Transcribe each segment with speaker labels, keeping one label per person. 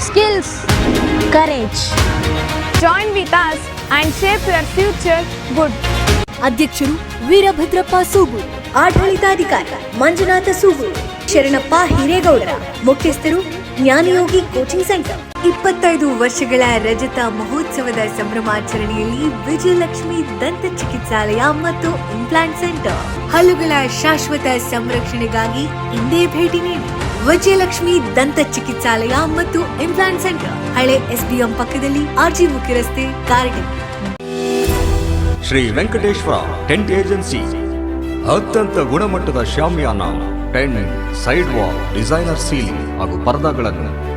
Speaker 1: skills, courage.
Speaker 2: join with us and shape your future good.
Speaker 3: ಅಧ್ಯಕ್ಷರು ವೀರಭದ್ರಪ್ಪ ಸೂಗು ಆಡಳಿತಾಧಿಕಾರಿ ಮಂಜುನಾಥ ಸೂಗು ಶರಣಪ್ಪ ಹಿರೇಗೌಡರ ಮುಖ್ಯಸ್ಥರು ಜ್ಞಾನಯೋಗಿ coaching centre ಇಪ್ಪತ್ತೈದು ವರ್ಷಗಳ ರಜತ ಮಹೋತ್ಸವದ ಸಂಭ್ರಮಾಚರಣೆಯಲ್ಲಿ ವಿಜಯಲಕ್ಷ್ಮಿ ದಂತ ಚಿಕಿತ್ಸಾಲಯ ಮತ್ತು ಇಂಪ್ಲಾಂಟ್ ಸೆಂಟರ್ ಹಲ್ಲುಗಳ ಶಾಶ್ವತ ಸಂರಕ್ಷಣೆಗಾಗಿ ಇಂದೇ ಭೇಟಿ ನೀಡಿ ವಿಜಯಲಕ್ಷ್ಮಿ ದಂತ ಚಿಕಿತ್ಸಾಲಯ ಮತ್ತು ಇಂಪ್ಲಾಂಟ್ ಸೆಂಟರ್ ಹಳೆ ಎಸ್ಬಿಎಂ ಪಕ್ಕದಲ್ಲಿ ಆರ್ಜಿ ಮುಖ್ಯ ರಸ್ತೆ ಕಾರಟಗಿ
Speaker 4: ಶ್ರೀ ವೆಂಕಟೇಶ್ವರ ಟೆಂಟ್ ಏಜೆನ್ಸಿ ಅತ್ಯಂತ ಗುಣಮಟ್ಟದ ಶಾಮಿಯಾನ tent side wall designer ceiling ಹಾಗೂ ಪರದಾಗಳನ್ನು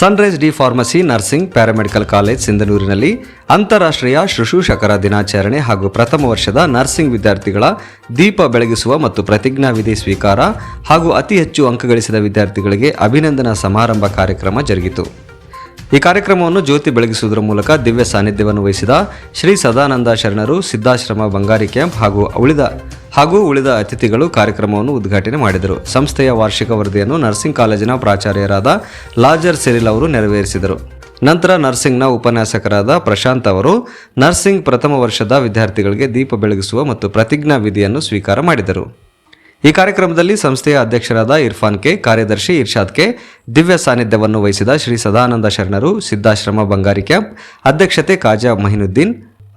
Speaker 4: Sunrise D pharmacy nursing paramedical college ಸಿಂಧನೂರಿನಲ್ಲಿ ಅಂತಾರಾಷ್ಟ್ರೀಯ ಶುಶ್ರೂಷಕರ ದಿನಾಚರಣೆ ಹಾಗೂ ಪ್ರಥಮ ವರ್ಷದ ನರ್ಸಿಂಗ್ ವಿದ್ಯಾರ್ಥಿಗಳ ದೀಪ ಬೆಳಗಿಸುವ ಮತ್ತು ಪ್ರತಿಜ್ಞಾವಿಧಿ ಸ್ವೀಕಾರ ಹಾಗೂ ಅತಿ ಹೆಚ್ಚು ಅಂಕಗಳಿಸಿದ ವಿದ್ಯಾರ್ಥಿಗಳಿಗೆ ಅಭಿನಂದನಾ ಸಮಾರಂಭ ಕಾರ್ಯಕ್ರಮ ಜರುಗಿತು. ಈ ಕಾರ್ಯಕ್ರಮವನ್ನು ಜ್ಯೋತಿ ಬೆಳಗಿಸುವುದರ ಮೂಲಕ ದಿವ್ಯ ಸಾನ್ನಿಧ್ಯವನ್ನು ವಹಿಸಿದ ಶ್ರೀ ಸದಾನಂದ ಶರಣರು ಸಿದ್ಧಾಶ್ರಮ ಬಂಗಾರಿ ಕ್ಯಾಂಪ್ ಹಾಗೂ ಉಳಿದ ಹಾಗೂ ಉಳಿದ ಅತಿಥಿಗಳು ಕಾರ್ಯಕ್ರಮವನ್ನು ಉದ್ಘಾಟನೆ ಮಾಡಿದರು. ಸಂಸ್ಥೆಯ ವಾರ್ಷಿಕ ವರದಿಯನ್ನು ನರ್ಸಿಂಗ್ ಕಾಲೇಜಿನ ಪ್ರಾಚಾರ್ಯರಾದ ಲಾಜರ್ ಸೆರಿಲ್ ಅವರು ನೆರವೇರಿಸಿದರು. ನಂತರ ನರ್ಸಿಂಗ್ನ ಉಪನ್ಯಾಸಕರಾದ ಪ್ರಶಾಂತ್ ಅವರು ನರ್ಸಿಂಗ್ ಪ್ರಥಮ ವರ್ಷದ ವಿದ್ಯಾರ್ಥಿಗಳಿಗೆ ದೀಪ ಬೆಳಗಿಸುವ ಮತ್ತು ಪ್ರತಿಜ್ಞಾ ವಿಧಿಯನ್ನು ಸ್ವೀಕಾರ ಮಾಡಿದರು. ಈ ಕಾರ್ಯಕ್ರಮದಲ್ಲಿ ಸಂಸ್ಥೆಯ ಅಧ್ಯಕ್ಷರಾದ ಇರ್ಫಾನ್ ಕೆ, ಕಾರ್ಯದರ್ಶಿ ಇರ್ಷಾದ್ ಕೆ, ದಿವ್ಯ ಸಾನ್ನಿಧ್ಯವನ್ನು ವಹಿಸಿದ ಶ್ರೀ ಸದಾನಂದ ಶರಣರು ಸಿದ್ದಾಶ್ರಮ ಬಂಗಾರಿ ಕ್ಯಾಂಪ್, ಅಧ್ಯಕ್ಷತೆ ಕಾಜಾ ಮಹಿನುದ್ದೀನ್,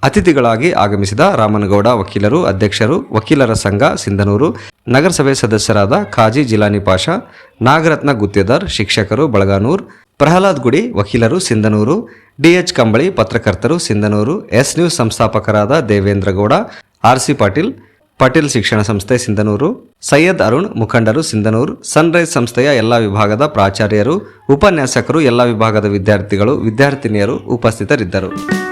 Speaker 4: ಅತಿಥಿಗಳಾಗಿ ಆಗಮಿಸಿದ ರಾಮನಗೌಡ ವಕೀಲರು, ಅಧ್ಯಕ್ಷರು, ವಕೀಲರ ಸಂಘ, ಸಿಂಧನೂರು, ನಗರಸಭೆ ಸದಸ್ಯರಾದ ಖಾಜಿ ಜಿಲಾನಿ ಪಾಷಾ, ನಾಗರತ್ನ ಗುತ್ತೇದಾರ್, ಶಿಕ್ಷಕರು ಬಳಗಾನೂರ್, ಪ್ರಹ್ಲಾದ್ ಗುಡಿ ವಕೀಲರು, ಸಿಂಧನೂರು, ಡಿಎಚ್ ಕಂಬಳಿ ಪತ್ರಕರ್ತರು, ಸಿಂಧನೂರು, ಎಸ್ ನ್ಯೂಸ್ ಸಂಸ್ಥಾಪಕರಾದ ದೇವೇಂದ್ರಗೌಡ ಆರ್ ಸಿ ಪಾಟೀಲ್ ಪಾಟೀಲ್ ಶಿಕ್ಷಣ ಸಂಸ್ಥೆ ಸಿಂಧನೂರು, ಸೈಯದ್ ಅರುಣ್ ಮುಖಂಡರು ಸಿಂಧನೂರು, ಸನ್ರೈಸ್ ಸಂಸ್ಥೆಯ ಎಲ್ಲ ವಿಭಾಗದ ಪ್ರಾಚಾರ್ಯರು, ಉಪನ್ಯಾಸಕರು, ಎಲ್ಲ ವಿಭಾಗದ ವಿದ್ಯಾರ್ಥಿಗಳು, ವಿದ್ಯಾರ್ಥಿನಿಯರು ಉಪಸ್ಥಿತರಿದ್ದರು.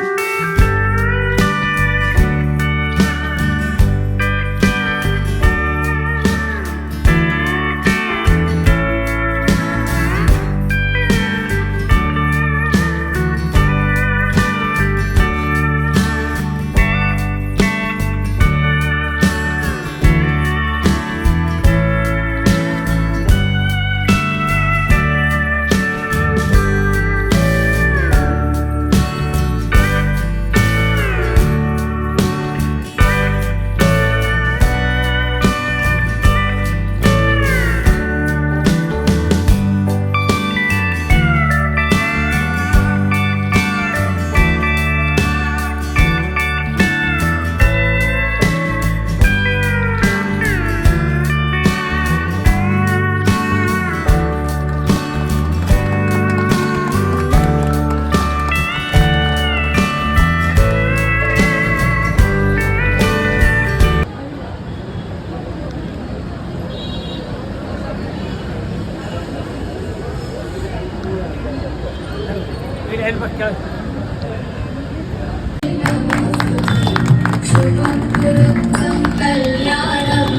Speaker 5: शुभं मृगं कल्याणम्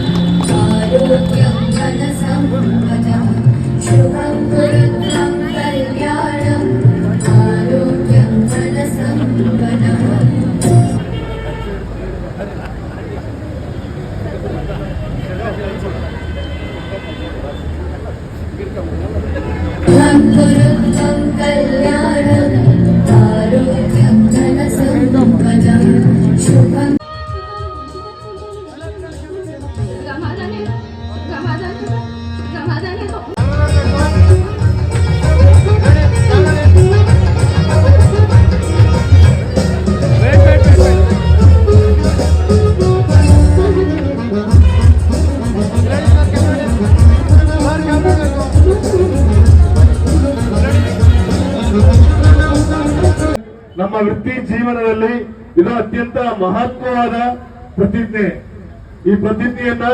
Speaker 5: आरोग्यं जलसम्परम् शुभं ವೃತ್ತಿ ಜೀವನದಲ್ಲಿ ಇದು ಅತ್ಯಂತ ಮಹತ್ವವಾದ ಪ್ರತಿಜ್ಞೆ. ಈ ಪ್ರತಿಜ್ಞೆಯನ್ನ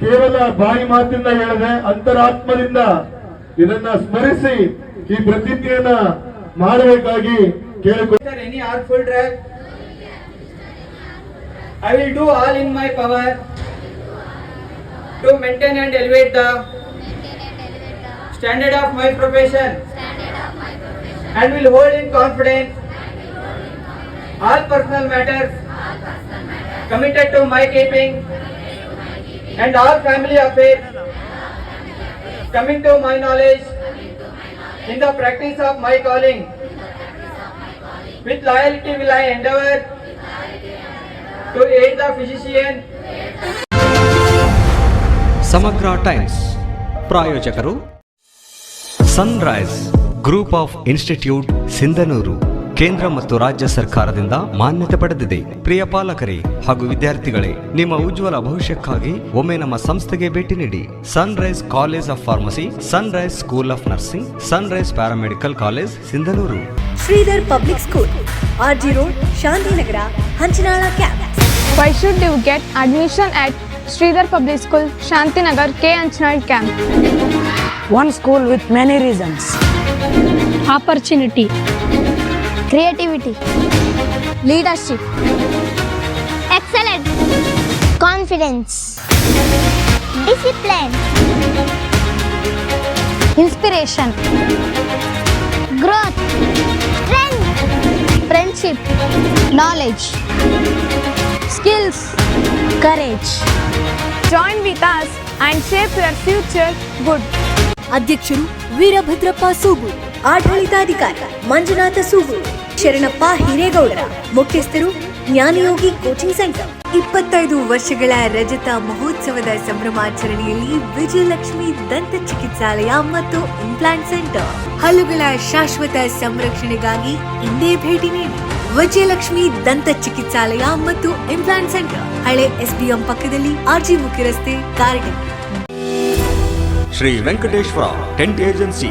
Speaker 5: ಕೇವಲ ಬಾಯಿ ಮಾತಿಂದ ಹೇಳದೆ ಅಂತರಾತ್ಮದಿಂದ ಇದನ್ನ ಸ್ಮರಿಸಿ ಈ ಪ್ರತಿಜ್ಞೆಯನ್ನ ಮಾಡಬೇಕಾಗಿ
Speaker 6: ಕೇಳಿಕೊಳ್ತಾರೆನಿ ಆರ್ಫುಲ್ drag I will do all in my power to maintain and elevate the standard of my profession and will hold in confidence all personal matters committed to my keeping and all family affairs coming to my knowledge in the practice of my calling. With loyalty will I endeavor to aid the physician
Speaker 4: ಸಮಗ್ರ Times ಪ್ರಾಯೋಜಕರು Sunrise Group of Institute Sindhanur ಕೇಂದ್ರ ಮತ್ತು ರಾಜ್ಯ ಸರ್ಕಾರದಿಂದ ಮಾನ್ಯತೆ ಪಡೆದಿದೆ. ಪ್ರಿಯ ಪಾಲಕರೇ ಹಾಗೂ ವಿದ್ಯಾರ್ಥಿಗಳೇ ನಿಮ್ಮ ಉಜ್ವಲ ಭವಿಷ್ಯಕ್ಕಾಗಿ ಒಮ್ಮೆ ನಮ್ಮ ಸಂಸ್ಥೆಗೆ ಭೇಟಿ ನೀಡಿ. Sunrise college of pharmacy Sunrise school of nursing Sunrise paramedical college Sindhanur
Speaker 3: Shridhar public school RG road Shantinagar Hanchanal camp.
Speaker 2: Why should you get admission at Shridhar public school Shantinagar K Hanchanal camp?
Speaker 7: One school with many reasons
Speaker 1: Opportunity. Creativity. Leadership. Excellence. Confidence. Discipline. Inspiration. Growth. Strength. Friendship. Knowledge. Skills. Courage.
Speaker 2: Join with us and shape your future good.
Speaker 3: ಅಧ್ಯಕ್ಷರು ವೀರಭದ್ರಪ್ಪ ಸೂಗೂರು ಆಡಳಿತಾಧಿಕಾರಿ ಮಂಜುನಾಥ ಸೂಗೂರು ಶರಣಪ್ಪ ಹಿರೇಗೌಡರ ಮುಖ್ಯಸ್ಥರು, ಜ್ಞಾನಯೋಗಿ coaching centre. ಇಪ್ಪತ್ತೈದು ವರ್ಷಗಳ ರಜತ ಮಹೋತ್ಸವದ ಸಂಭ್ರಮಾಚರಣೆಯಲ್ಲಿ ವಿಜಯಲಕ್ಷ್ಮಿ ದಂತ ಚಿಕಿತ್ಸಾಲಯ ಮತ್ತು implant centre ಹಲ್ಲುಗಳ ಶಾಶ್ವತ ಸಂರಕ್ಷಣೆಗಾಗಿ ಇಂದೇ ಭೇಟಿ ನೀಡಿ. ವಿಜಯಲಕ್ಷ್ಮಿ ದಂತ ಚಿಕಿತ್ಸಾಲಯ ಮತ್ತು ಇಂಪ್ಲಾಂಟ್ ಸೆಂಟರ್ ಹಳೆ ಎಸ್ಬಿಎಂ ಪಕ್ಕದಲ್ಲಿ ಆರ್ಜಿ ಮುಖ್ಯ ರಸ್ತೆ ಕಾರ್ಡ್
Speaker 4: ಶ್ರೀ ವೆಂಕಟೇಶ್ವರ ಟೆಂಟ್ ಏಜೆನ್ಸಿ.